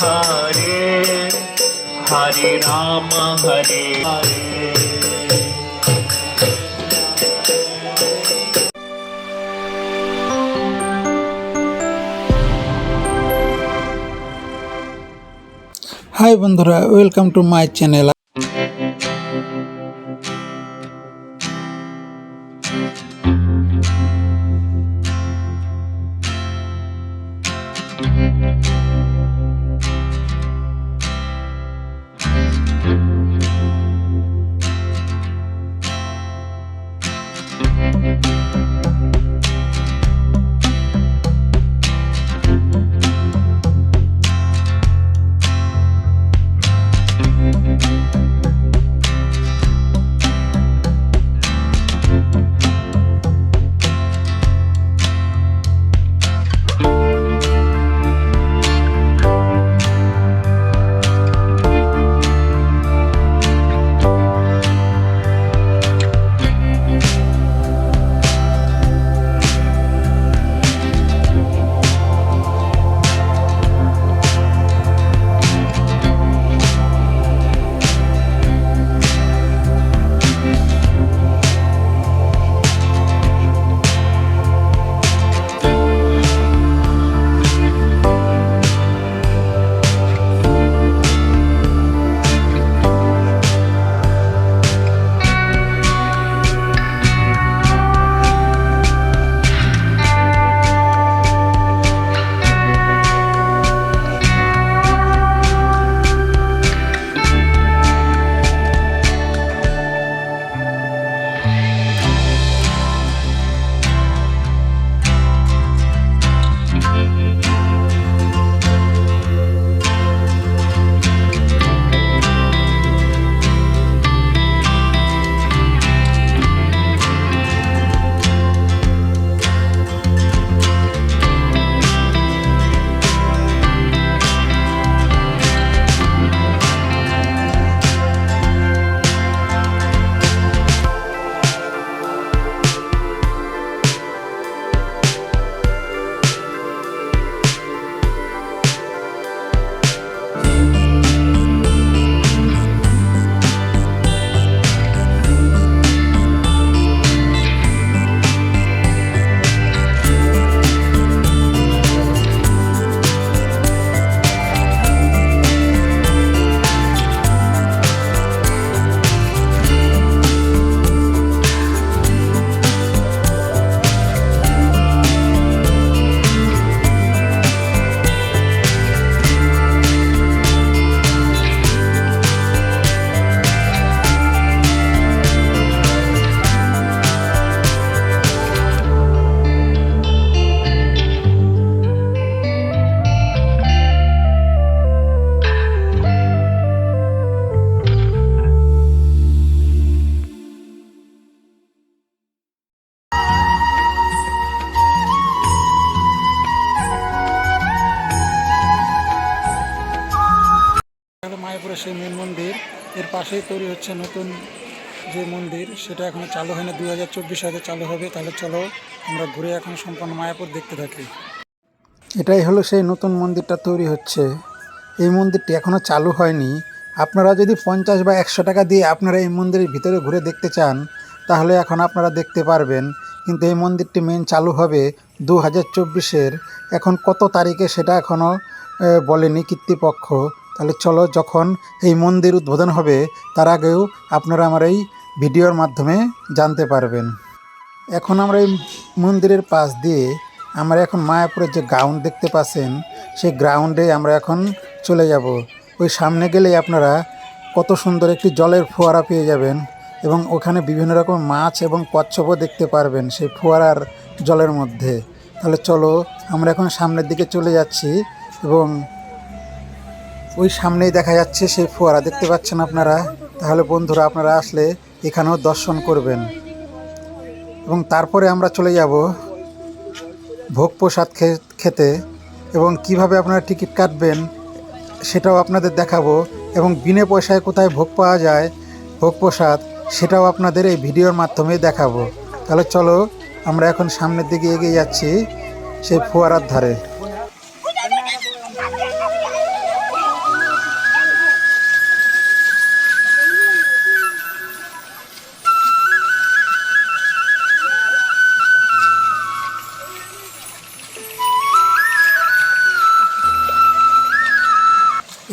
Hare Hare Ram Hare Hare hi বন্ধুরা welcome to my channel এর পাশেই তৈরি হচ্ছে নতুন যে মন্দির, সেটা এখনও চালু হয়নি। দু হাজার চব্বিশ সালে চালু হবে। তাহলে চলো আমরা ঘুরে এখন সম্পূর্ণ মায়াপুর দেখতে থাকি। এটাই হলো সেই নতুন মন্দিরটা তৈরি হচ্ছে। এই মন্দিরটি এখনও চালু হয়নি। আপনারা যদি পঞ্চাশ বা একশো টাকা দিয়ে আপনারা এই মন্দিরের ভিতরে ঘুরে দেখতে চান, তাহলে এখন আপনারা দেখতে পারবেন। কিন্তু এই মন্দিরটি মেন চালু হবে দু হাজার চব্বিশের। এখন কত তারিখে সেটা এখনও বলেনি কর্তৃপক্ষ। তাহলে চলো যখন এই মন্দির উদ্বোধন হবে, তার আগেও আপনারা আমার এই ভিডিওর মাধ্যমে জানতে পারবেন। এখন আমরা এই মন্দিরের পাশ দিয়ে আমরা এখন মায়াপুরের যে গ্রাউন্ড দেখতে পাচ্ছেন, সেই গ্রাউন্ডে আমরা এখন চলে যাব। ওই সামনে গেলেই আপনারা কত সুন্দর একটি জলের ফোয়ারা পেয়ে যাবেন এবং ওখানে বিভিন্ন রকম মাছ এবং কচ্ছপও দেখতে পারবেন সেই ফোয়ারার জলের মধ্যে। তাহলে চলো আমরা এখন সামনের দিকে চলে যাচ্ছি এবং ওই সামনেই দেখা যাচ্ছে সেই ফোয়ারা, দেখতে পাচ্ছেন আপনারা? তাহলে বন্ধুরা, আপনারা আসলে এখানেও দর্শন করবেন। এবং তারপরে আমরা চলে যাব ভোগ প্রসাদ খেতে। এবং কীভাবে আপনারা টিকিট কাটবেন সেটাও আপনাদের দেখাবো। এবং বিনে পয়সায় কোথায় ভোগ পাওয়া যায়, ভোগ প্রসাদ, সেটাও আপনাদের এই ভিডিওর মাধ্যমে দেখাবো। তাহলে চলো, আমরা এখন সামনের দিকে এগিয়ে যাচ্ছি সেই ফোয়ারার ধারে।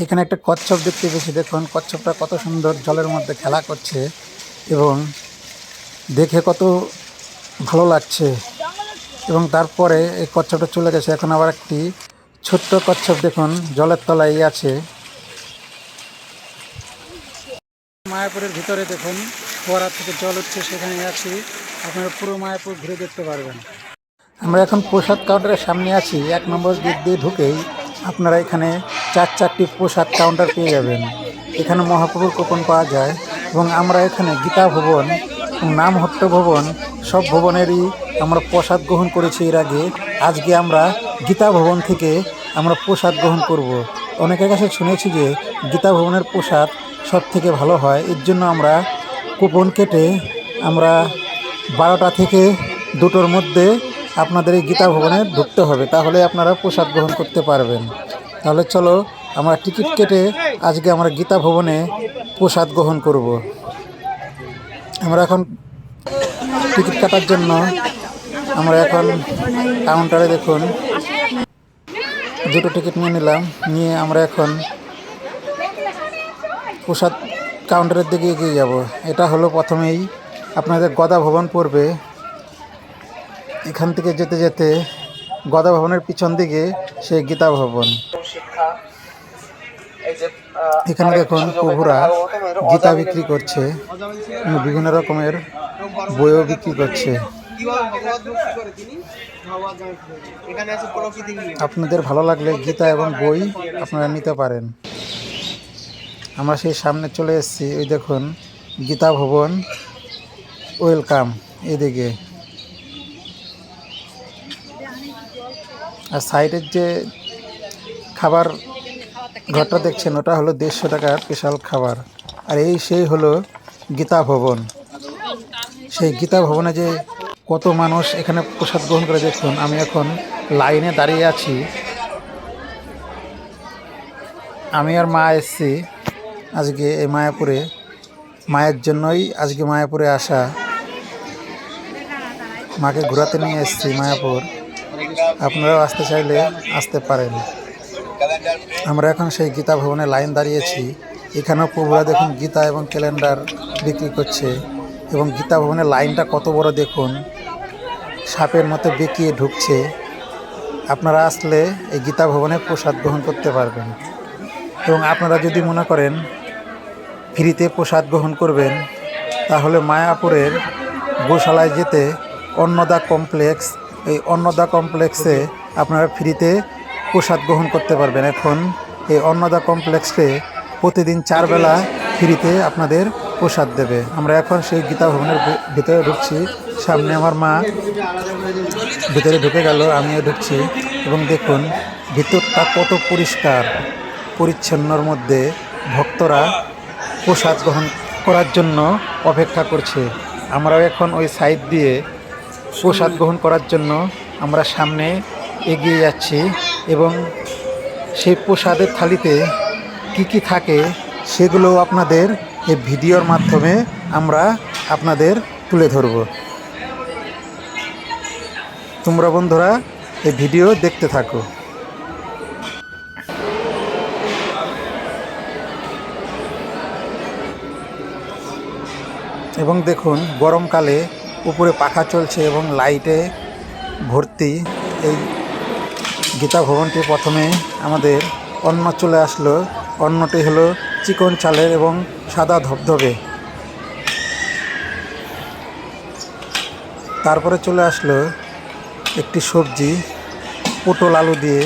এখানে একটা কচ্ছপ দেখতে পেয়েছি। দেখুন, কচ্ছপটা কত সুন্দর জলের মধ্যে খেলা করছে এবং দেখে কত ভালো লাগছে। এবং তারপরে এই কচ্ছপটা চলে গেছে। এখন আবার একটি ছোট্ট কচ্ছপ দেখুন, জলের তলায় আছে। মায়াপুরের ভিতরে দেখুন, ফোয়ারা থেকে জল হচ্ছে, সেখানে আছি। আপনারা পুরো মায়াপুর ঘুরে দেখতে পারবেন। আমরা এখন প্রসাদ কাউন্টারের সামনে আছি। এক নম্বর গেট দিয়ে ঢুকেই আপনারা এখানে চার চারটি প্রসাদ কাউন্টার পেয়ে যাবেন। এখানে মহাপ্রভুর কুপন পাওয়া যায় এবং আমরা এখানে গীতা ভবন নামহট্ট ভবন সব ভবনেরই আমরা প্রসাদ গ্রহণ করেছি এর আগে। আজকে আমরা গীতা ভবন থেকে আমরা প্রসাদ গ্রহণ করব। অনেকের কাছে শুনেছি যে গীতা ভবনের প্রসাদ সব থেকে ভালো হয়। এর জন্য আমরা কুপন কেটে আমরা বারোটা থেকে দুটোর মধ্যে আপনাদের এই গীতা ভবনে ঢুকতে হবে, তাহলে আপনারা প্রসাদ গ্রহণ করতে পারবেন। তাহলে চলো, আমরা টিকিট কেটে আজকে আমরা গীতা ভবনে প্রসাদ গ্রহণ করব। আমরা এখন টিকিট কাটার জন্য আমরা এখন কাউন্টারে দেখুন। দুটো টিকিট নিয়ে নিলাম, নিয়ে আমরা এখন প্রসাদ কাউন্টারের দিকে এগিয়ে যাব। এটা হলো প্রথমেই আপনাদের গদা ভবন পড়বে। এখান থেকে যেতে যেতে গদা ভবনের পিছন দিকে সে গীতা ভবন। এখানে দেখুন প্রভুরা গীতা বিক্রি করছে বিভিন্ন রকমের বইও বিক্রি করছে। আপনাদের ভালো লাগলে গীতা এবং বই আপনারা নিতে পারেন। আমরা সেই সামনে চলে এসেছি ওই দেখুন গীতা ভবন। ওয়েলকাম এদিকে। আর সাইডের যে খাবার ঘরটা দেখছেন, ওটা হলো দেড়শো টাকার স্পেশাল খাবার। আর এই সেই হলো গীতা ভবন। সেই গীতা ভবনে যে কত মানুষ এখানে প্রসাদ গ্রহণ করে, দেখুন, আমি এখন লাইনে দাঁড়িয়ে আছি। আমি আর মা এসছি আজকে এই মায়াপুরে। মায়ের জন্যই আজকে মায়াপুরে আসা। মাকে ঘোরাতে নিয়ে এসেছি মায়াপুর। আপনারাও আসতে চাইলে আসতে পারেন। আমরা এখন সেই গীতা ভবনে লাইন দাঁড়িয়েছি। এখানেও প্রভুরা দেখুন গীতা এবং ক্যালেন্ডার বিক্রি করছে এবং গীতা ভবনের লাইনটা কত বড় দেখুন। সাপের মতো বেঁকিয়ে ঢুকছে। আপনারা আসলে এই গীতা ভবনে প্রসাদ গ্রহণ করতে পারবেন। এবং আপনারা যদি মনে করেন ফ্রিতে প্রসাদ গ্রহণ করবেন, তাহলে মায়াপুরের গোশালায় যেতে অন্নদা কমপ্লেক্স এই অন্নদা কমপ্লেক্সে আপনারা ফ্রিতে প্রসাদ গ্রহণ করতে পারবেন এখন। এই অন্নদা কমপ্লেক্সে প্রতিদিন চারবেলা ফ্রিতে আপনাদের প্রসাদ দেবে। আমরা এখন সেই গীতা ভবনের ভিতরে ঢুকছি। সামনে আমার মা ভিতরে ঢুকে গেল, আমিও ঢুকছি। এবং দেখুন, ভিতরটা কত পরিষ্কার, পরিচ্ছন্নর মধ্যে ভক্তরা প্রসাদ গ্রহণ করার জন্য অপেক্ষা করছে। আমরাও এখন ওই সাইড দিয়ে প্রসাদ গ্রহণ করার জন্য আমরা সামনে এগিয়ে যাচ্ছি এবং সেই প্রসাদের থালিতে কি কি থাকে সেগুলো আপনাদের এই ভিডিওর মাধ্যমে আমরা আপনাদের তুলে ধরব। তোমরা বন্ধুরা, এই ভিডিও দেখতে থাকো। এবং দেখুন, গরমকালে উপরে পাখা চলছে এবং লাইটে ভর্তি এই গীতা ভবনটি প্রথমে আমাদের অন্ন চলে আসলো। অন্নটি হলো চিকন চালের এবং সাদা ধবধবে। তারপরে চলে আসলো একটি সবজি, পটল আলু দিয়ে।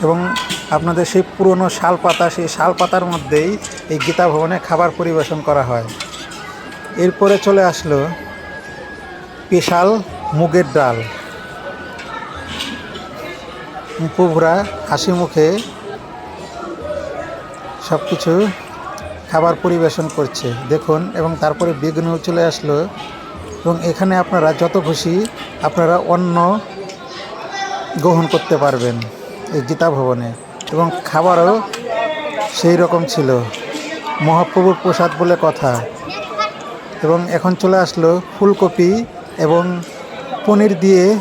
এবং আপনাদের সেই পুরনো শাল পাতা সেই শাল পাতার মধ্যেই এই গীতা ভবনে খাবার পরিবেশন করা হয়। এরপরে চলে আসলো পেশাল মুগের ডাল। প্রভুরা হাসি মুখে সব কিছু খাবার পরিবেশন করছে। দেখুন, এবং তারপরে বেগুনিও চলে আসলো। এবং এখানে আপনারা যত খুশি আপনারা অন্ন গ্রহণ করতে পারবেন এই গীতা ভবনে এবং খাবারও সেই রকম ছিল। মহাপ্রভুর প্রসাদ বলে কথা। এবং এখন চলে আসলো ফুলকপি এবং পনির দিয়ে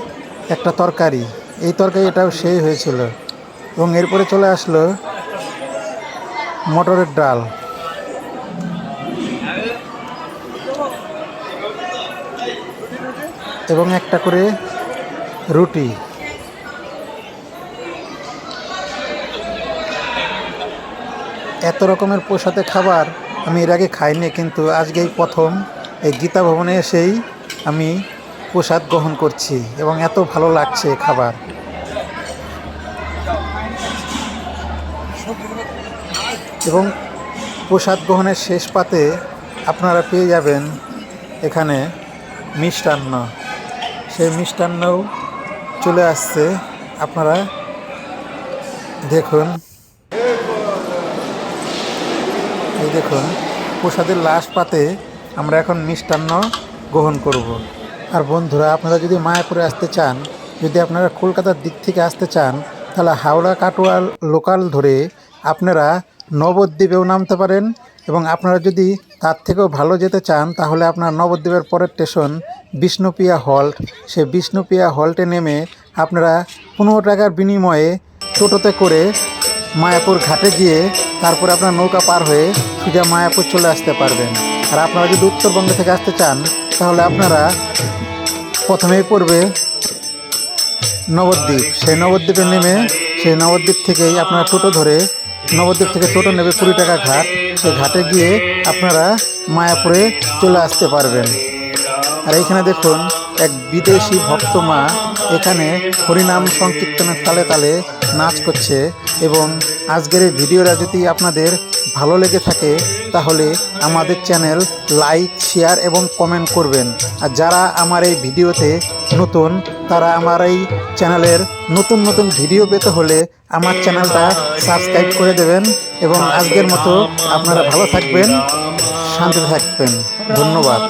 একটা তরকারি। এই তরকারি এটাও সেই হয়েছিল। এবং এরপরে চলে আসলো মটরের ডাল। এবং একটা করে রুটি। এত রকমের পোষাতে খাবার আমি এর আগে খাইনি, কিন্তু আজকে এই প্রথম এই গীতা ভবনে এসেই আমি প্রসাদ গ্রহণ করছি এবং এত ভালো লাগছে খাবার। এবং প্রসাদ গ্রহণের শেষ পাতে আপনারা পেয়ে যাবেন এখানে মিষ্টান্ন। সেই মিষ্টান্নও চলে আসছে। আপনারা দেখুন এই দেখুন, প্রসাদের লাস্ট পাতে আমরা এখন মিষ্টান্ন গ্রহণ করব। আর বন্ধুরা, আপনারা যদি মায়াপুরে আসতে চান, যদি আপনারা কলকাতার দিক থেকে আসতে চান, তাহলে হাওড়া কাটোয়া লোকাল ধরে আপনারা নবদ্বীপেও নামতে পারেন এবং আপনারা যদি তার থেকেও ভালো যেতে চান, তাহলে আপনার নবদ্বীপের পরের স্টেশন বিষ্ণুপ্রিয়া হল্ট সেই বিষ্ণুপ্রিয়া হল্টে নেমে আপনারা পনেরো টাকার বিনিময়ে টোটোতে করে মায়াপুর ঘাটে গিয়ে তারপরে আপনার নৌকা পার হয়ে সোজা মায়াপুর চলে আসতে পারবেন। আর আপনারা যদি উত্তরবঙ্গ থেকে আসতে চান, তাহলে আপনারা প্রথমেই পড়বে নবদ্বীপ। সেই নবদ্বীপে নেমে, সেই নবদ্বীপ থেকেই আপনারা টোটো ধরে নবদ্বীপ থেকে টোটো নেবে কুড়ি টাকা ঘাট। সেই ঘাটে গিয়ে আপনারা মায়াপুরে চলে আসতে পারবেন। আর এইখানে দেখুন, এক বিদেশি ভক্ত মা এখানে হরিনাম সংকীর্তনের তালে তালে নাচ করছে এবং আজকের এই ভিডিওটা যদি আপনাদের ভালো লেগে থাকে, তাহলে আমাদের চ্যানেল লাইক, শেয়ার এবং কমেন্ট করবেন। আর যারা আমার এই ভিডিওতে নতুন, তারা আমার এই চ্যানেলের নতুন নতুন ভিডিও পেতে হলে আমার চ্যানেলটা সাবস্ক্রাইব করে দেবেন এবং আজকের মতো আপনারা ভালো থাকবেন, শান্তিতে থাকবেন। ধন্যবাদ।